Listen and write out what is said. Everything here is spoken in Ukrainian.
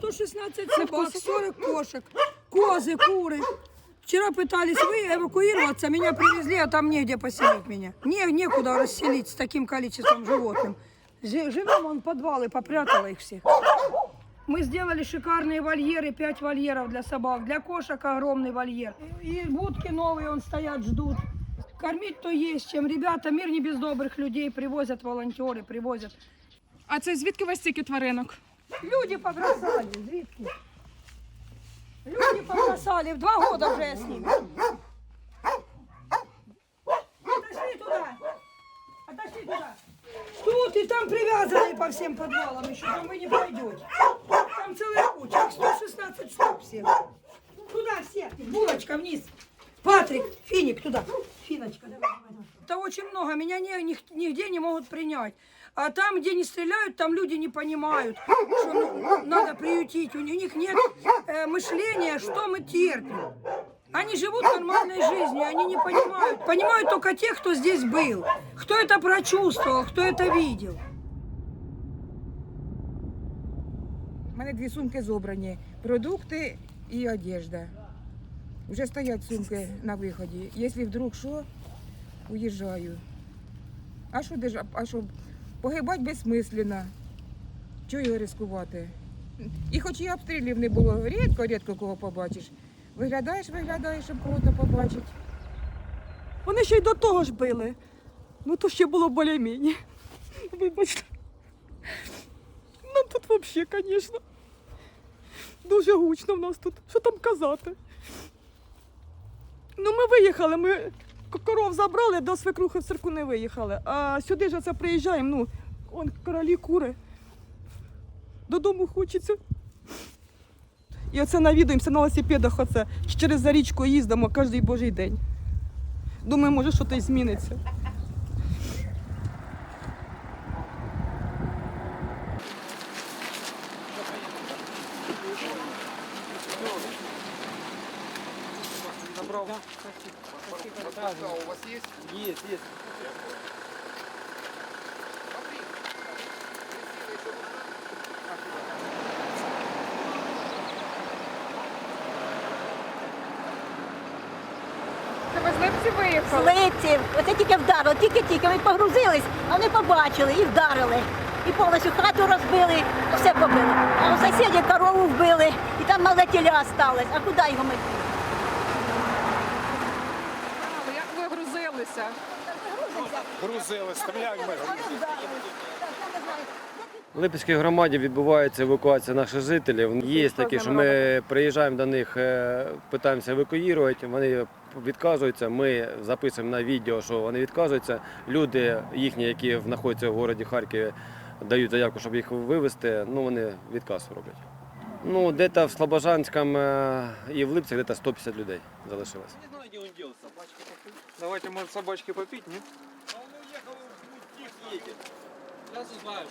116 собак, 40 кошек, козы, куры. Вчера пытались вы эвакуироваться, меня привезли, а там негде поселить меня. Не, некуда расселить с таким количеством животных. Жи- Живем, он подвалы, попрятала их всех. Мы сделали шикарные вольеры, 5 вольеров для собак, для кошек огромный вольер. И будки новые, он стоят, ждут. Кормить то есть чем. Ребята, мир не без добрых людей, привозят волонтеры, привозят. А це звідки у вас стільки тваринок? Люди побросали, звідки? Люди побросали, два года вже я з ними. Отошли туда. Отошли туда. Тут и там привязаны по всем подвалам еще, там вы не пройдете. Там целая куча, их 116 штук всех. Туда все, булочка вниз. Патрик, Финик, туда. Финочка, давай, давай, давай. Это очень много, меня не- них- нигде не могут принять. А там, где не стреляют, там люди не понимают, что ну, надо приютить. У них, у них нет э, мышления, что мы терпим. Они живут нормальной жизнью, они не понимают. Понимают только те, кто здесь был, кто это прочувствовал, кто это видел. У мене дві сумки зобрані: продукти і одежда. Вже стоять сумки на виході. Якщо вдруг що, уїжджаю. А що держа? А що? Погибати безсмисленно. Чого його ризикувати? І хоч і обстрілів не було, рідко, рідко кого побачиш. Виглядаєш, виглядаєш, щоб кого-то побачити. Вони ще й до того ж били. Ну то ще було более-мені. Вибачте. Нам тут взагалі, звісно. Дуже гучно в нас тут. Що там казати? Ну, ми виїхали, ми коров забрали, до свекрухи в церкву не виїхали. А сюди ж оце приїжджаємо, ну, он королі кури. Додому хочеться. І оце навідуємося на велосипедах, оце через за річку їздимо кожен божий день. Думаю, може, щось зміниться. У вас есть? Есть, есть. З Липці. Оце тільки вдарило, тільки-тільки ми погрузились, а вони побачили і вдарили. І повністю хату розбили, все побили. А у сусідів корову вбили, і там мале тіля осталось. А куди його ми? Грузилися? Грузили, стріляємо. В Липецькій громаді відбувається евакуація наших жителів. Є такі, що ми приїжджаємо до них, е, питаємося евакуювати, вони відказуються. Ми записуємо на відео, що вони відказуються. Люди їхні, які знаходяться в місті Харкові, дають заявку, щоб їх вивезти. Ну вони відказ роблять. Ну, десь в Слобожанському е, і в Липцях десь 150 людей залишилось. Давайте, может, собачки попить, нет? уехал тихо спасибо.